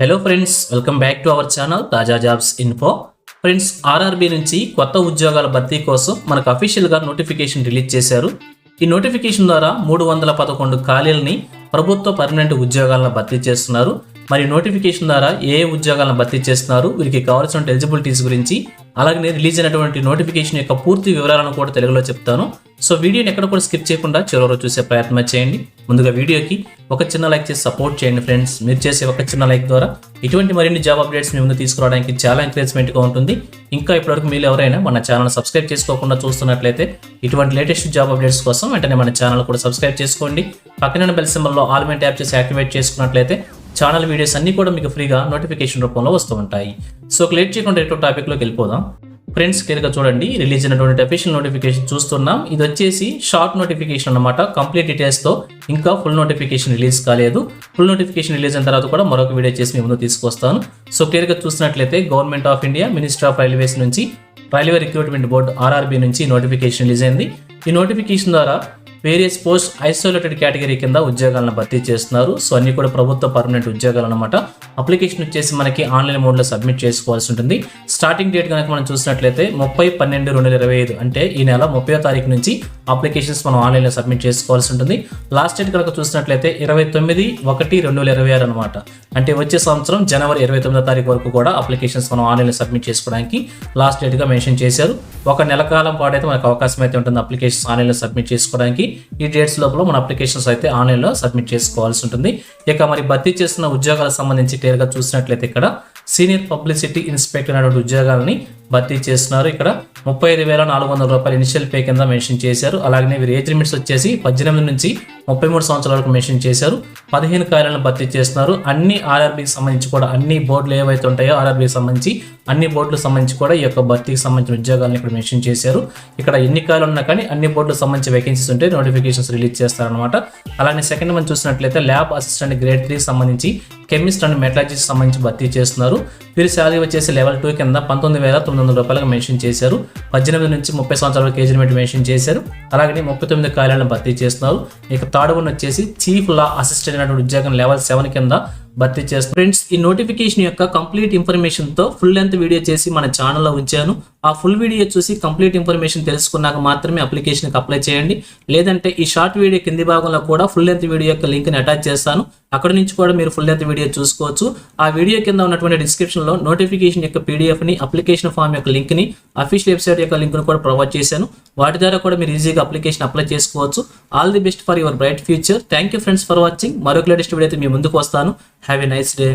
Hello friends welcome back to our channel తాజా jobs info friends RRB నుంచి కొత్త ఉద్యోగాల భర్తీ కోసం మనకు అఫీషియల్గా నోటిఫికేషన్ రిలీజ్ చేశారు. ఈ నోటిఫికేషన్ ద్వారా మూడు వందల పదకొండు ఖాళీలని ప్రభుత్వ పర్మనెంట్ ఉద్యోగాలను భర్తీ చేస్తున్నారు. మరి నోటిఫికేషన్ ద్వారా ఏ ఏ ఉద్యోగాలను భర్తీ చేస్తున్నారు? వీరికి కావాల్సిన ఎలిజిబిలిటీస్ గురించి అలాగే రిలీజ్ అయినటువంటి నోటిఫికేషన్ యొక్క పూర్తి వివరాలను కూడా తెలుగులో చెప్తాను. సో వీడియోని ఎక్కడ కూడా స్కిప్ చేయకుండా చివరి చూసే ప్రయత్నం చేయండి. ముందుగా వీడియోకి ఒక చిన్న లైక్ చేసి సపోర్ట్ చేయండి ఫ్రెండ్స్. మీరు చేసే ఒక చిన్న లైక్ ద్వారా ఇటువంటి మరిన్ని జాబ్ అప్డేట్స్ మీ ముందు తీసుకురావడానికి చాలా ఎంకరేజ్మెంట్గా ఉంటుంది. ఇంకా ఇప్పటివరకు మీరు ఎవరైనా మన ఛానల్ సబ్స్క్రైబ్ చేసుకోకుండా చూస్తున్నట్లయితే ఇటువంటి లేటెస్ట్ జాబ్ అప్డేట్స్ కోసం వెంటనే మన ఛానల్ కూడా సబ్స్క్రైబ్ చేసుకోండి. పక్కన బెల్ సింబల్లో ఆల్మెంట్ యాప్ చేసి యాక్టివేట్ చేసుకున్నట్లయితే ఛానల్ వీడియోస్ అన్ని కూడా మీకు ఫ్రీగా నోటిఫికేషన్ రూపంలో వస్తూ ఉంటాయి. సో క్లియర్ చేయకుండా ఎటువంటి టాపిక్లోకి వెళ్ళిపోదాం. ఫ్రెండ్స్ క్లియర్గా చూడండి. రిలీజ్ అయినటువంటి అఫీషియల్ నోటిఫికేషన్ చూస్తున్నాం. ఇది వచ్చేసి షార్ట్ నోటిఫికేషన్ అన్నమాట. కంప్లీట్ డీటెయిల్స్తో ఇంకా ఫుల్ నోటిఫికేషన్ రిలీజ్ కాలేదు. ఫుల్ నోటిఫికేషన్ రిలీజ్ అయిన తర్వాత కూడా మరొక వీడియో చేసి మీ ముందు తీసుకొస్తాను. సో క్లియర్గా చూసినట్లయితే government of India minister of railways నుంచి రైల్వే రిక్రూట్మెంట్ బోర్డు ఆర్ఆర్బీ నుంచి నోటిఫికేషన్ రిలీజ్ అయింది. ఈ నోటిఫికేషన్ ద్వారా వేరియస్ పోస్ట్ ఐసోలేటెడ్ కేటగిరీ కింద ఉద్యోగాలను భర్తీ చేస్తున్నారు. సో అన్ని కూడా ప్రభుత్వ పర్మనెంట్ ఉద్యోగాలు అనమాట అప్లికేషన్ వచ్చేసి మనకి ఆన్లైన్ మోడ్లో సబ్మిట్ చేసుకోవాల్సి ఉంటుంది. స్టార్టింగ్ డేట్ కనుక మనం చూసినట్లయితే ముప్పై పన్నెండు రెండు వేల ఇరవై ఐదు అంటే ఈ నెల ముప్పై తారీఖు నుంచి అప్లికేషన్స్ మనం ఆన్లైన్లో సబ్మిట్ చేసుకోవాల్సి ఉంటుంది. లాస్ట్ డేట్ కనుక చూసినట్లయితే ఇరవై తొమ్మిది ఒకటి రెండు వేల ఇరవై ఆరు అనమాట అంటే వచ్చే సంవత్సరం జనవరి ఇరవై తొమ్మిదో తారీఖు వరకు కూడా అప్లికేషన్స్ మనం ఆన్లైన్లో సబ్మిట్ చేసుకోవడానికి లాస్ట్ డేట్గా మెన్షన్ చేశారు. ఒక నెల కాలం పాటు అయితే మనకు అవకాశం అయితే ఉంటుంది అప్లికేషన్స్ ఆన్లైన్లో సబ్మిట్ చేసుకోవడానికి. ఈ డేట్స్ లోపల మన అప్లికేషన్స్ అయితే ఆన్లైన్లో సబ్మిట్ చేసుకోవాల్సి ఉంటుంది. ఇక మరి భర్తీ చేస్తున్న ఉద్యోగాలకు సంబంధించి క్లియర్గా చూసినట్లయితే ఇక్కడ సీనియర్ పబ్లిసిటీ ఇన్స్పెక్టర్ అనేటువంటి ఉద్యోగాలని భర్తీ చేస్తున్నారు. ఇక్కడ ముప్పై ఐదు వేల నాలుగు వందల రూపాయలు ఇనిషియల్ పే కింద మెన్షన్ చేశారు. అలాగే వీరి ఏజ్ లిమిట్స్ వచ్చేసి పద్దెనిమిది నుంచి ముప్పై మూడు సంవత్సరాల వరకు మెన్షన్ చేశారు. పదిహేను కార్యాలను భర్తీ చేస్తున్నారు. అన్ని ఆర్ఆర్బీకి సంబంధించి కూడా అన్ని బోర్డులు ఏవైతే ఉంటాయో ఆర్ఆర్బీకి సంబంధించి అన్ని బోర్డులకు సంబంధించి కూడా ఈ యొక్క భర్తీకి సంబంధించిన ఉద్యోగాలను ఇక్కడ మెన్షన్ చేశారు. ఇక్కడ ఎన్ని కార్యాలు ఉన్నా కానీ అన్ని బోర్డులకు సంబంధించి వేకెన్సీస్ ఉంటే నోటిఫికేషన్స్ రిలీజ్ చేస్తారనమాట అలానే సెకండ్ మనం చూసినట్లయితే ల్యాబ్ అసిస్టెంట్ గ్రేడ్ త్రీ సంబంధించి కెమిస్ట్ అండ్ మెటలాజిస్ట్ సంబంధించి భర్తీ చేస్తున్నారు. వీరి శాలరీ వచ్చేసి లెవెల్ టూ కింద పంతొమ్మిది వేల తొమ్మిది వందల రూపాయలకు మెన్షన్ చేశారు. పద్దెనిమిది నుంచి ముప్పై సంవత్సరాల కేజీ మెన్షన్ చేశారు. అలాగే ముప్పై తొమ్మిది కార్యాలను భర్తీ చేస్తున్నారు. ఇక థర్డ్ వన్ వచ్చేసి చీఫ్ లా అసిస్టెంట్ అనేటువంటి ఉద్యోగం లెవెల్ సెవెన్ కింద భర్తీ చేస్తారు ఫ్రెండ్స్ ఈ నోటిఫికేషన్ యొక్క కంప్లీట్ ఇన్ఫర్మేషన్తో ఫుల్ లెంత్ వీడియో చేసి మన ఛానల్లో ఉంచాను. ఆ ఫుల్ వీడియో చూసి కంప్లీట్ ఇన్ఫర్మేషన్ తెలుసుకున్నాక మాత్రమే అప్లికేషన్కి అప్లై చేయండి. లేదంటే ఈ షార్ట్ వీడియో కింది భాగంలో కూడా ఫుల్ లెంత్ వీడియో యొక్క లింక్ని అటాచ్ చేస్తాను. అక్కడ నుంచి కూడా మీరు ఫుల్ లెంత్ వీడియో చూసుకోవచ్చు. ఆ వీడియో కింద ఉన్నటువంటి డిస్క్రిప్షన్లో నోటిఫికేషన్ యొక్క పీడిఎఫ్ని అప్లికేషన్ ఫామ్ యొక్క లింక్ని అఫీషియల్ వెబ్సైట్ యొక్క లింక్ను కూడా ప్రొవైడ్ చేశాను. వాటి ద్వారా కూడా మీరు ఈజీగా అప్లికేషన్ అప్లై చేసుకోవచ్చు. All the best for your bright future thank you friends for watching మరొక లేటెస్ట్ వీడియో అయితే మీ ముందుకు వస్తాను. Have a nice day